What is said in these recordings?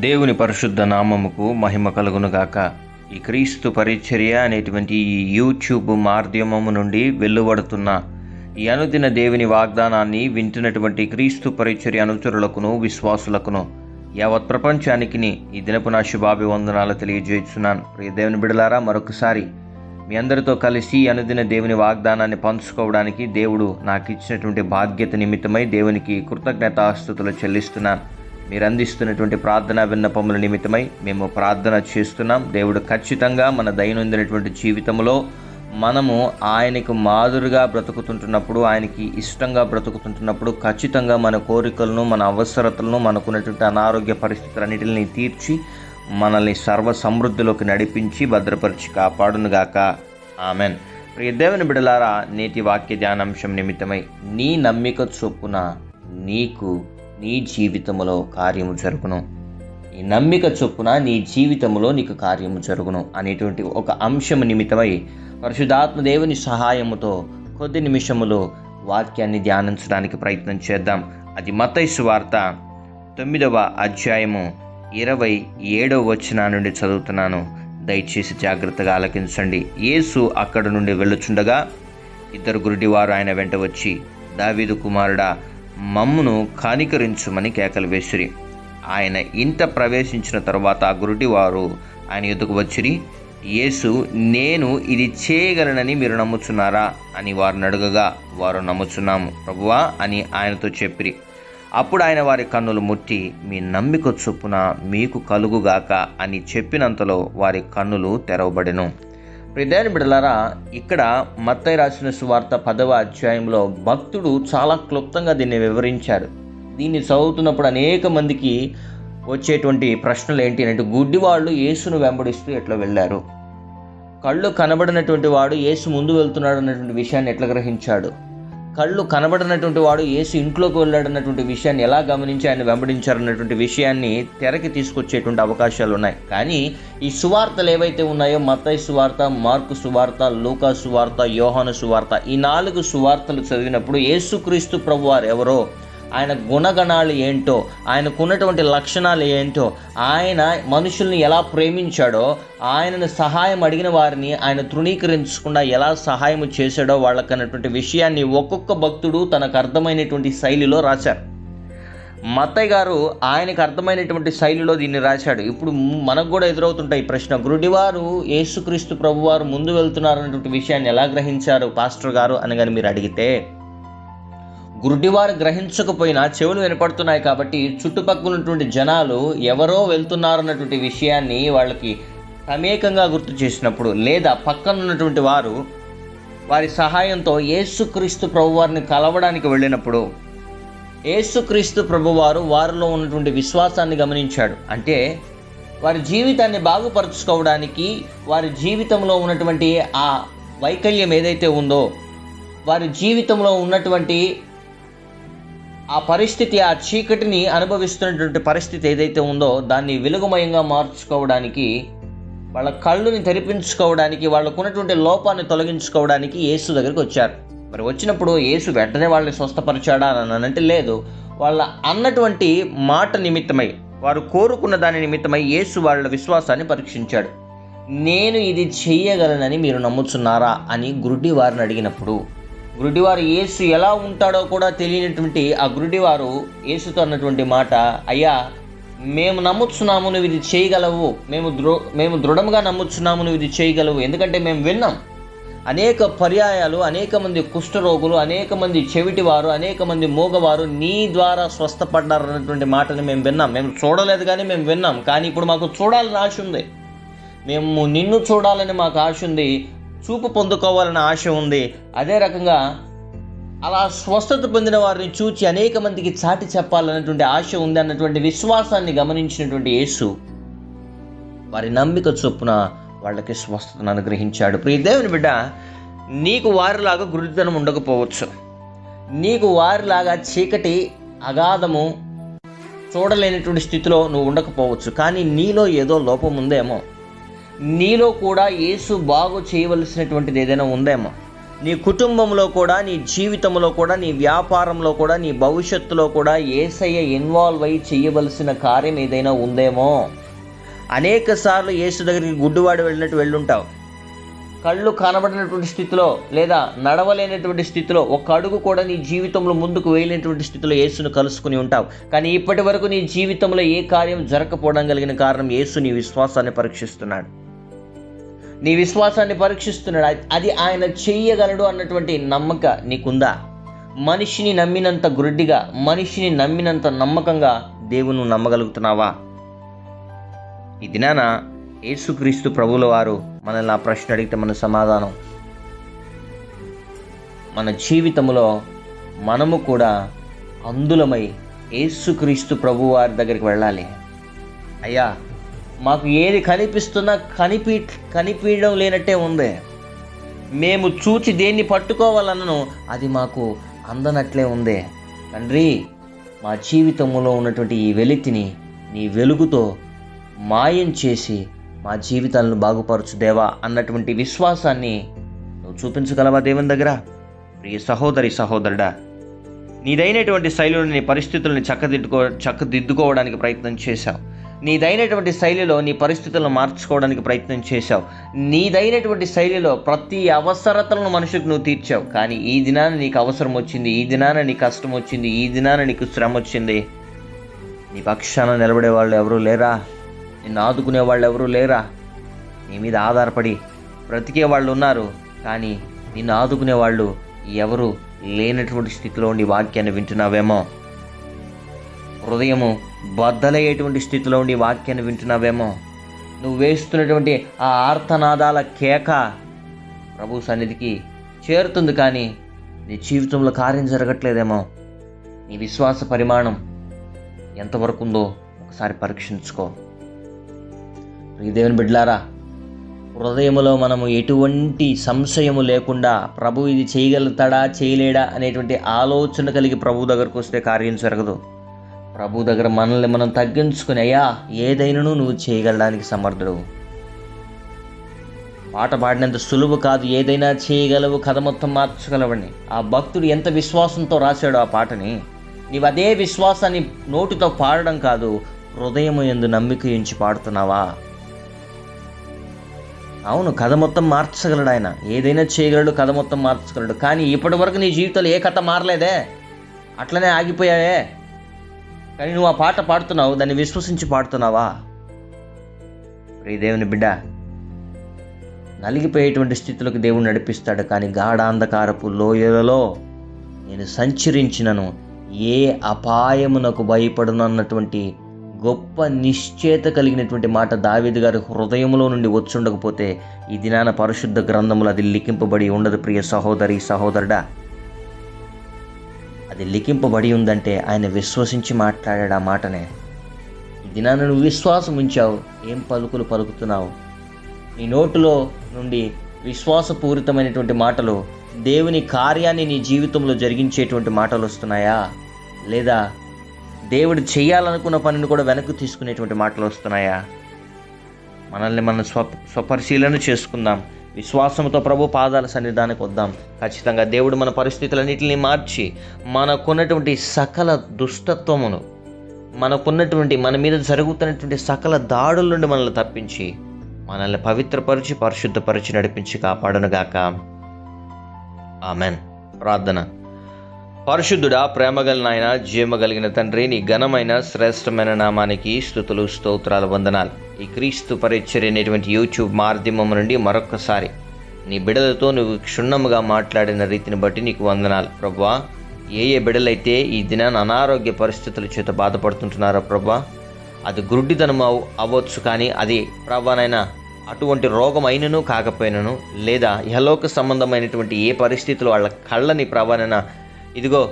దేవుని పరిశుద్ధ నామముకు మహిమ కలుగునుగాక. ఈ క్రీస్తు పరిచర్య అనేటువంటి ఈ యూట్యూబ్ మాధ్యమము నుండి వెలువడుతున్న ఈ అనుదిన దేవుని వాగ్దానాన్ని వింటున్నటువంటి క్రీస్తు పరిచర్య అనుచరులకును విశ్వాసులకును యావత్ ప్రపంచానికి ఈ దినపు నా శుభాభివందనాలు తెలియజేస్తున్నాను. ప్రియ దేవుని బిడలారా మరొకసారి మీ అందరితో కలిసి అనుదిన దేవుని వాగ్దానాన్ని పంచుకోవడానికి దేవుడు నాకు ఇచ్చినటువంటి బాధ్యత నిమిత్తమై దేవునికి కృతజ్ఞతాస్థుతులు చెల్లిస్తున్నాను. మీరు అందిస్తున్నటువంటి ప్రార్థన విన్నపముల నిమిత్తమై మేము ప్రార్థన చేస్తున్నాం. దేవుడు ఖచ్చితంగా మన దైనందినటువంటి జీవితంలో మనము ఆయనకు మాదిరిగా బ్రతుకుతుంటున్నప్పుడు ఆయనకి ఇష్టంగా బ్రతుకుతుంటున్నప్పుడు ఖచ్చితంగా మన కోరికలను మన అవసరతలను మనకున్నటువంటి అనారోగ్య పరిస్థితులన్నిటిని తీర్చి మనల్ని సర్వ సమృద్ధిలోకి నడిపించి భద్రపరిచి కాపాడునుగాక. ఆమెన్. ప్రియ దేవుని బిడలారా నేటి వాక్య ధ్యానాంశం నిమిత్తమై నీ నమ్మిక చొప్పున నీకు నీ జీవితములో కార్యము జరుగును. నీ నమ్మిక చొప్పున నీ జీవితంలో నీకు కార్యము జరుగును అనేటువంటి ఒక అంశం నిమిత్తమై పరిశుధాత్మ దేవుని సహాయముతో కొద్ది నిమిషములు వాక్యాన్ని ధ్యానించడానికి ప్రయత్నం చేద్దాం. అది మతైసు వార్త తొమ్మిదవ అధ్యాయము ఇరవై ఏడవ వచ్చిన నుండి చదువుతున్నాను. దయచేసి జాగ్రత్తగా ఆలకించండి. యేసు అక్కడ నుండి వెళ్ళుచుండగా ఇద్దరు గురుడివారు ఆయన వెంట వచ్చి దావీదు కుమారుడా మమ్మును కానికరించుమని కేకలు వేసిరి. ఆయన ఇంట ప్రవేశించిన తరువాత ఆ గురుడివారు ఆయన ఎదుకు వచ్చిరి యేసు నేను ఇది చేయగలనని మీరు నమ్ముచున్నారా? అని వారిని అడగగా వారు నమ్ముచున్నాము ప్రభువా అని ఆయనతో చెప్పిరి. అప్పుడు ఆయన వారి కన్నులు ముట్టి మీ నమ్మిక చొప్పున మీకు కలుగుగాక అని చెప్పినంతలో వారి కన్నులు తెరవబడెను. ప్రిదాని బిడలారా ఇక్కడ మత్తయ్య రాసిన సువార్త పదవ అధ్యాయంలో భక్తుడు చాలా క్లుప్తంగా దీన్ని వివరించాడు దీన్ని చదువుతున్నప్పుడు అనేక మందికి వచ్చేటువంటి ప్రశ్నలు ఏంటి అంటే గుడ్డివాళ్ళు యేసును వెంబడిస్తూ ఎట్లా వెళ్ళారు? కళ్ళు కనబడినటువంటి వాడు యేసు ముందు వెళ్తున్నాడు అన్నటువంటి విషయాన్ని ఎట్లా గ్రహించాడు? కళ్ళు కనబడినటువంటి వాడు యేసు ఇంట్లోకి వెళ్ళాడన్నటువంటి విషయాన్ని ఎలా గమనించి ఆయన వెంబడించారన్నటువంటి విషయాన్ని తెరకి తీసుకొచ్చేటువంటి అవకాశాలు ఉన్నాయి. కానీ ఈ సువార్తలు ఏవైతే ఉన్నాయో మత్తయి సువార్త మార్కు సువార్త లూకా సువార్త యోహాను సువార్త ఈ నాలుగు సువార్తలు చదివినప్పుడు యేసుక్రీస్తు ప్రభువారు ఎవరో ఆయన గుణగణాలు ఏంటో ఆయనకున్నటువంటి లక్షణాలు ఏంటో ఆయన మనుషుల్ని ఎలా ప్రేమించాడో ఆయనను సహాయం అడిగిన వారిని ఆయన తృణీకరించకుండా ఎలా సహాయం చేశాడో వాళ్ళకన్నటువంటి విషయాన్ని ఒక్కొక్క భక్తుడు తనకు అర్థమైనటువంటి శైలిలో రాశారు. మత్తయ్య గారు ఆయనకు అర్థమైనటువంటి శైలిలో దీన్ని రాశాడు. ఇప్పుడు మనకు కూడా ఎదురవుతుంటాయి ఈ ప్రశ్న. గురుడివారు యేసుక్రీస్తు ప్రభువారు ముందు వెళ్తున్నారన్నటువంటి విషయాన్ని ఎలా గ్రహించారు పాస్టర్ గారు అని కానీ మీరు అడిగితే గురుడివారు గ్రహించకపోయినా చెవులు వినపడుతున్నాయి కాబట్టి చుట్టుపక్కల ఉన్నటువంటి జనాలు ఎవరో వెళ్తున్నారన్నటువంటి విషయాన్ని వాళ్ళకి సమేకంగా గుర్తు చేసినప్పుడు లేదా పక్కన ఉన్నటువంటి వారు వారి సహాయంతో యేసుక్రీస్తు ప్రభువారిని కలవడానికి వెళ్ళినప్పుడు యేసుక్రీస్తు ప్రభువారు వారిలో ఉన్నటువంటి విశ్వాసాన్ని గమనించాడు. అంటే వారి జీవితాన్ని బాగుపరుచుకోవడానికి వారి జీవితంలో ఉన్నటువంటి ఆ వైకల్యం ఏదైతే ఉందో వారి జీవితంలో ఉన్నటువంటి ఆ పరిస్థితి ఆ చీకటిని అనుభవిస్తున్నటువంటి పరిస్థితి ఏదైతే ఉందో దాన్ని వెలుగుమయంగా మార్చుకోవడానికి వాళ్ళ కళ్ళుని తెరిపించుకోవడానికి వాళ్ళకున్నటువంటి లోపాన్ని తొలగించుకోవడానికి యేసు దగ్గరికి వచ్చారు. మరి వచ్చినప్పుడు యేసు వెంటనే వాళ్ళని స్వస్థపరిచాడా అని అంటే లేదు. వాళ్ళ అన్నటువంటి మాట నిమిత్తమై వారు కోరుకున్న దాని నిమిత్తమై యేసు వాళ్ళ విశ్వాసాన్ని పరీక్షించాడు. నేను ఇది చెయ్యగలనని మీరు నమ్ముచున్నారా అని గురుడి వారిని అడిగినప్పుడు గురుడివారు యేసు ఎలా ఉంటాడో కూడా తెలియనటువంటి ఆ గురుడివారు యేసుతో అన్నటువంటి మాట అయ్యా మేము నమ్ముచున్నాము నువ్వు ఇది చేయగలవు. మేము దృ మేము దృఢంగా నమ్ముచున్నాము నువ్వు ఇది చేయగలవు. ఎందుకంటే మేము విన్నాం. అనేక పర్యాయాలు అనేక మంది కుష్ఠరోగులు అనేక మంది చెవిటివారు అనేక మంది మూగవారు నీ ద్వారా స్వస్థపడ్డారు అన్నటువంటి మాటని మేము విన్నాం. మేము చూడలేదు కానీ మేము విన్నాం. కానీ ఇప్పుడు మాకు చూడాలని ఆశ ఉంది. మేము నిన్ను చూడాలని మాకు ఆశ ఉంది. చూపు పొందుకోవాలన్న ఆశ ఉంది. అదే రకంగా అలా స్వస్థత పొందిన వారిని చూచి అనేక మందికి చాటి చెప్పాలన్నటువంటి ఆశ ఉంది అన్నటువంటి విశ్వాసాన్ని గమనించినటువంటి యేసు వారి నమ్మిక చొప్పున వాళ్ళకి స్వస్థతను అనుగ్రహించాడు. ప్రియ దేవుని బిడ్డ నీకు వారిలాగా గురుతనం ఉండకపోవచ్చు. నీకు వారిలాగా చీకటి అగాధము చూడలేనటువంటి స్థితిలో నువ్వు ఉండకపోవచ్చు. కానీ నీలో ఏదో లోపం ఉందేమో నీలో కూడా యేసు బాగు చేయవలసినటువంటిది ఏదైనా ఉందేమో? నీ కుటుంబంలో కూడా నీ జీవితంలో కూడా నీ వ్యాపారంలో కూడా నీ భవిష్యత్తులో కూడా ఏసయ్య ఇన్వాల్వ్ అయ్యి చేయవలసిన కార్యం ఏదైనా ఉందేమో? అనేక సార్లు యేసు దగ్గరికి గుడ్డువాడు వెళ్ళినట్టు వెళ్ళుంటావు. కళ్ళు కనబడినటువంటి స్థితిలో లేదా నడవలేనటువంటి స్థితిలో ఒక అడుగు కూడా నీ జీవితంలో ముందుకు వేయలేనటువంటి స్థితిలో యేసును కలుసుకుని ఉంటావు. కానీ ఇప్పటి వరకు నీ జీవితంలో ఏ కార్యం జరగకపోవడం కలిగిన కారణం యేసు నీ విశ్వాసాన్ని పరీక్షిస్తున్నాడు. నీ విశ్వాసాన్ని పరీక్షిస్తున్నాడు. అది- ఆయన చెయ్యగలడు అన్నటువంటి నమ్మక నీకుందా? మనిషిని నమ్మినంత గుడ్డిగా మనిషిని నమ్మినంత నమ్మకంగా దేవుని నమ్మగలుగుతున్నావా? ఈ దినాన యేసుక్రీస్తు ప్రభువుల వారు మనల్ని ఆ ప్రశ్న అడిగితే మన సమాధానం. మన జీవితంలో మనము కూడా అందులమై యేసుక్రీస్తు ప్రభు వారి దగ్గరికి వెళ్ళాలి. అయ్యా మాకు ఏది కనిపిస్తున్నా కనిపి కనిపించడం లేనట్టే ఉంది. మేము చూచి దేన్ని పట్టుకోవాలన్నను అది మాకు అందనట్లే ఉంది. తండ్రి మా జీవితంలో ఉన్నటువంటి ఈ వెలితిని నీ వెలుగుతో మాయం చేసి మా జీవితాలను బాగుపరచు దేవా అన్నటువంటి విశ్వాసాన్ని నువ్వు చూపించగలవా దేవుని దగ్గర? ప్రియ సహోదరి సహోదరుడా నీదైనటువంటి శైలిలో నీ చక్కదిద్దుకో చక్కదిద్దుకోవడానికి ప్రయత్నం చేశావు. నీదైనటువంటి శైలిలో నీ పరిస్థితులను మార్చుకోవడానికి ప్రయత్నం చేశావు. నీదైనటువంటి శైలిలో ప్రతి అవసరతలను మనుషులకు నువ్వు తీర్చావు. కానీ ఈ దినాన నీకు అవసరం వచ్చింది ఈ దినాన నీ కష్టం వచ్చింది ఈ దినాన నీకు శ్రమ వచ్చింది. నీ పక్షాన నిలబడే వాళ్ళు ఎవరూ లేరా? నిన్ను ఆదుకునే వాళ్ళు ఎవరూ లేరా? నీ మీద ఆధారపడి బ్రతికే వాళ్ళు ఉన్నారు. కానీ నిన్ను ఆదుకునే వాళ్ళు ఎవరు లేనటువంటి స్థితిలో ఉండి వాక్యాన్ని వింటున్నావేమో? హృదయము బద్దలయ్యేటువంటి స్థితిలో ఉండి వాక్యాన్ని వింటున్నావేమో? నువ్వు వేస్తున్నటువంటి ఆ ఆర్తనాదాల కేక ప్రభు సన్నిధికి చేరుతుంది కానీ నీ జీవితంలో కార్యం జరగట్లేదేమో? నీ విశ్వాస పరిమాణం ఎంతవరకు ఉందో ఒకసారి పరీక్షించుకో. ఈ దేవుని బిడ్లారా హృదయములో మనము ఎటువంటి సంశయము లేకుండా ప్రభు ఇది చేయగలుగుతాడా చేయలేడా అనేటువంటి ఆలోచన కలిగి ప్రభు దగ్గరకు వస్తే కార్యం జరగదు. ప్రభు దగ్గర మనల్ని మనం తగ్గించుకుని అయ్యా ఏదైనాను నువ్వు చేయగలడానికి సమర్థుడు. పాట పాడినంత సులువు కాదు ఏదైనా చేయగలవు కథ మొత్తం మార్చగలవని. ఆ భక్తుడు ఎంత విశ్వాసంతో రాశాడు ఆ పాటని నీవు అదే విశ్వాసాన్ని నోటితో పాడడం కాదు హృదయము ఎందు నమ్మిక ఎంచి పాడుతున్నావా? అవును కథ మొత్తం మార్చగలడు ఆయన. ఏదైనా చేయగలడు కథ మొత్తం మార్చగలడు. కానీ ఇప్పటి వరకు నీ జీవితంలో ఏ కథ మారలేదే? అట్లనే ఆగిపోయావే. కానీ నువ్వు ఆ పాట పాడుతున్నావు దాన్ని విశ్వసించి పాడుతున్నావా? ప్రియ దేవుని బిడ్డ నలిగిపోయేటువంటి స్థితిలోకి దేవుడు నడిపిస్తాడు కానీ గాఢాంధకారపు లోయలలో నేను సంచరించినను. ఏ అపాయమునకు భయపడను అన్నటువంటి గొప్ప నిశ్చేత కలిగినటువంటి మాట దావేది గారి హృదయంలో నుండి వచ్చుండకపోతే ఈ దినాన పరిశుద్ధ గ్రంథములు అది లిఖింపబడి ఉండదు ప్రియ సహోదరి సహోదరుడా. అది లిఖింపబడి ఉందంటే ఆయన విశ్వసించి మాట్లాడాడు ఆ మాటనే. దినాన నువ్వు విశ్వాసం ఉంచావు ఏం పలుకులు పలుకుతున్నావు? నీ నోటులో నుండి విశ్వాసపూరితమైనటువంటి మాటలు దేవుని కార్యాన్ని నీ జీవితంలో జరిగించేటువంటి మాటలు వస్తున్నాయా? లేదా దేవుడు చేయాలనుకున్న పనిని కూడా వెనక్కి తీసుకునేటువంటి మాటలు వస్తున్నాయా? మనల్ని మనం స్వ స్వపరిశీలన చేసుకుందాం. విశ్వాసంతో ప్రభు పాదాల సన్నిధానికి వద్దాం. ఖచ్చితంగా దేవుడు మన పరిస్థితులన్నింటినీ మార్చి మనకున్నటువంటి సకల దుష్టత్వమును మనకున్నటువంటి మన మీద జరుగుతున్నటువంటి సకల దాడుల నుండి మనల్ని తప్పించి మనల్ని పవిత్రపరిచి పరిశుద్ధపరిచి నడిపించి కాపాడనుగాక. ఆమెన్. ప్రార్థన. పరిశుద్ధుడా ప్రేమగల నాయన జీవ కలిగిన తండ్రి నీ ఘనమైన శ్రేష్టమైన నామానికి స్థుతులు స్తోత్రాలు వందనాలు. ఈ క్రీస్తు పరిచర్య అనేటువంటి యూట్యూబ్ మాధ్యమం నుండి మరొక్కసారి నీ బిడలతో నువ్వు క్షుణ్ణముగా మాట్లాడిన రీతిని బట్టి నీకు వందనాలు. ప్రభా ఏ ఏ బిడలైతే ఈ దినాన్ని అనారోగ్య పరిస్థితుల చేత బాధపడుతుంటున్నారో ప్రభా అది గుడ్డితనం అవ్ అవ్వచ్చు కానీ అది ప్రభానైనా అటువంటి రోగం అయినను కాకపోయినను లేదా యలోక సంబంధమైనటువంటి ఏ పరిస్థితులు వాళ్ళ కళ్ళని ప్రభానైనా ఇదిగో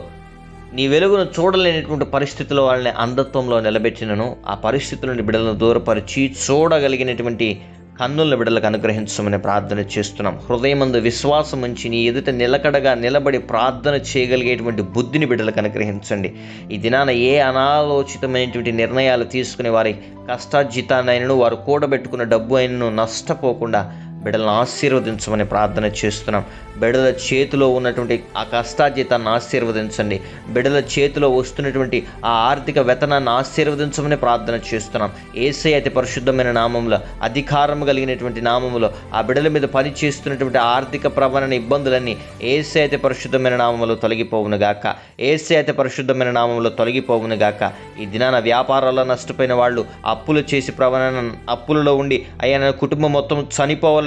నీ వెలుగును చూడలేనటువంటి పరిస్థితిలో వాళ్ళని అంధత్వంలో నిలబెట్టినను ఆ పరిస్థితుల నుండి బిడ్డలను దూరపరిచి చూడగలిగినటువంటి కన్నుల బిడ్డలకు అనుగ్రహించమని ప్రార్థన చేస్తున్నాం. హృదయమందు విశ్వాసం ఉంచి నీ ఎదుట నిలకడగా నిలబడి ప్రార్థన చేయగలిగేటువంటి బుద్ధిని బిడ్డలకు అనుగ్రహించండి. ఈ దినాన ఏ అనాలోచితమైనటువంటి నిర్ణయాలు తీసుకునే వారి కష్టార్జితాన్నైనను వారు కూడబెట్టుకున్న డబ్బు అయినను నష్టపోకుండా బిడ్డలను ఆశీర్వదించమని ప్రార్థన చేస్తున్నాం. బిడ్డల చేతిలో ఉన్నటువంటి ఆ కష్టాజీతాన్ని ఆశీర్వదించండి. బిడ్డల చేతిలో వస్తున్నటువంటి ఆ ఆర్థిక వెతనాన్ని ఆశీర్వదించమని ప్రార్థన చేస్తున్నాం. ఏసై అతి పరిశుద్ధమైన నామంలో అధికారం కలిగినటువంటి నామంలో ఆ బిడ్డల మీద పని చేస్తున్నటువంటి ఆర్థిక ప్రవణన ఇబ్బందులన్నీ ఏసై అతి పరిశుద్ధమైన నామంలో తొలగిపోవును గాక. ఏసై అతి పరిశుద్ధమైన నామంలో తొలగిపోవును గాక. ఈ దినాన వ్యాపారాల్లో నష్టపోయిన వాళ్ళు అప్పులు చేసి ప్రవణన అప్పులలో ఉండి అయ్యా కుటుంబం మొత్తం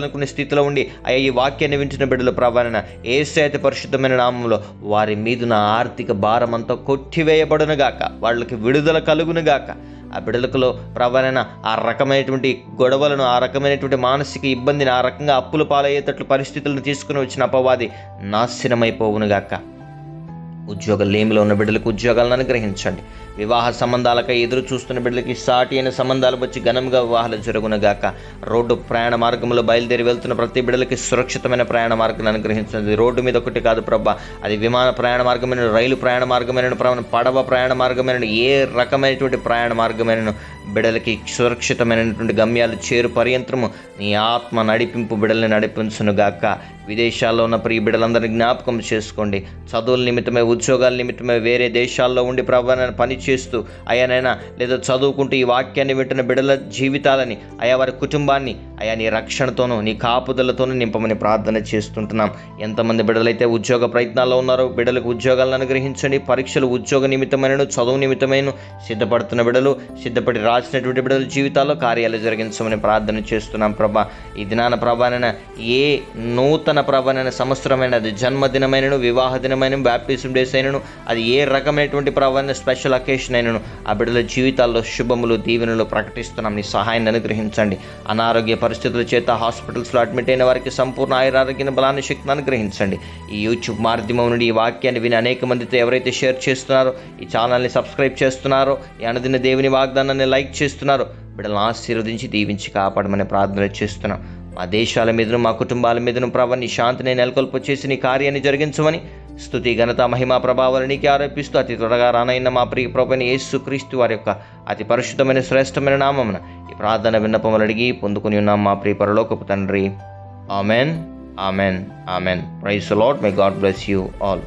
అనుకునే స్థితిలో ఉండి అయ్యా ఈ వాక్యాన్ని వింటున్న బిడ్డల ప్రవణన ఏసైతే పరిశుద్ధమైన నామంలో వారి మీదున ఆర్థిక భారం అంతా కొట్టివేయబడును గాక వాళ్ళకి విడుదల కలుగును గాక. ఆ బిడ్డలకులో ప్రవణన ఆ రకమైనటువంటి గొడవలను ఆ రకమైనటువంటి మానసిక ఇబ్బందిని ఆ రకంగా అప్పులు పాలయ్యేటట్లు పరిస్థితులను తీసుకుని వచ్చిన అపవాది నాశనమైపోవునుగాక ఉద్యోగ లేమిలో ఉన్న బిడ్డలకు ఉద్యోగాలను అనుగ్రహించండి. వివాహ సంబంధాలకై ఎదురు చూస్తున్న బిడ్డలకి సాటి అయిన సంబంధాలు వచ్చి ఘనంగా వివాహాలు జరుగునగాక. రోడ్డు ప్రయాణ మార్గంలో బయలుదేరి వెళ్తున్న ప్రతి బిడ్డలకి సురక్షితమైన ప్రయాణ మార్గాన్ని అనుగ్రహించండి. రోడ్డు మీద ఒకటి కాదు ప్రభా అది విమాన ప్రయాణ మార్గమైన రైలు ప్రయాణ మార్గమైన ప్రయాణ పడవ ప్రయాణ మార్గమైన ఏ రకమైనటువంటి ప్రయాణ మార్గమైన బిడలకి సురక్షితమైనటువంటి గమ్యాలు చేరు పర్యంతరము నీ ఆత్మ నడిపింపు బిడల్ని నడిపించునుగాక. విదేశాల్లో ఉన్న ప్రియ బిడ్డలందరినీ జ్ఞాపకం చేసుకోండి. చదువుల నిమిత్తమే ఉద్యోగాల నిమిత్తమే వేరే దేశాల్లో ఉండి ప్రభావాన్ని పని చేస్తూ అయానైనా లేదా చదువుకుంటూ ఈ వాక్యాన్ని వింటున్న బిడల జీవితాలని అయా వారి కుటుంబాన్ని అయా నీ రక్షణతోనూ నీ కాపుదలతోనూ నింపమని ప్రార్థన చేస్తుంటున్నాం. ఎంతమంది బిడ్డలైతే ఉద్యోగ ప్రయత్నాల్లో ఉన్నారో బిడ్డలకు ఉద్యోగాలను అనుగ్రహించండి. పరీక్షలు ఉద్యోగ నిమిత్తమైన చదువు నిమిత్తమైన సిద్ధపడుతున్న బిడ్డలు సిద్ధపడి రాసినటువంటి బిడ్డల జీవితాల్లో కార్యాలు జరిగించమని ప్రార్థన చేస్తున్నాం ప్రభా. ఈ దినాన ప్రభానైనా ఏ నూతన ప్రభానైన సంవత్సరమైన అది జన్మదినమైనను వివాహ దినమైన బ్యాప్టిజం డేస్ అయినను అది ఏ రకమైనటువంటి ప్రభావైన స్పెషల్ అకేషన్ అయినను ఆ బిడ్డల జీవితాల్లో శుభములు దీవెనలు ప్రకటిస్తున్నాం. నీ సహాయాన్ని అనుగ్రహించండి. అనారోగ్య పరిస్థితుల చేత హాస్పిటల్స్లో అడ్మిట్ అయిన వారికి సంపూర్ణ ఆయురారోగ్యం బలాన్ని శక్తిని అనుగ్రహించండి. ఈ యూట్యూబ్ మాధ్యమం నుండి ఈ వాక్యాన్ని విని అనేక మందితో ఎవరైతే షేర్ చేస్తున్నారో ఈ ఛానల్ని సబ్స్క్రైబ్ చేస్తున్నారో ఈ అనుదిన దేవుని వాగ్దానాన్ని లైక్ చేస్తున్నారు. బిడ్డలను ఆశీర్వదించి దీవించి కాపాడమని ప్రార్థన చేస్తున్నాం. మా దేశాల మీదను మా కుటుంబాల మీదను ప్రభా నీ శాంతిని నెలకొల్పు చేసి నీ కార్యాన్ని జరిగించమని స్థుతి ఘనత మహిమా ప్రభావాలు నీకే ఆరోపిస్తూ అతి త్వరగా రానైన మా ప్రియ ప్రభుని యేసు క్రీస్తు వారి యొక్క అతి పరిశుద్ధమైన శ్రేష్టమైన నామమున ఈ ప్రార్థన విన్నపములు అడిగి పొందుకుని ఉన్నాం మా ప్రియ పరలోకపు తండ్రి. Amen. Amen. Amen. Praise Lord my God bless you all.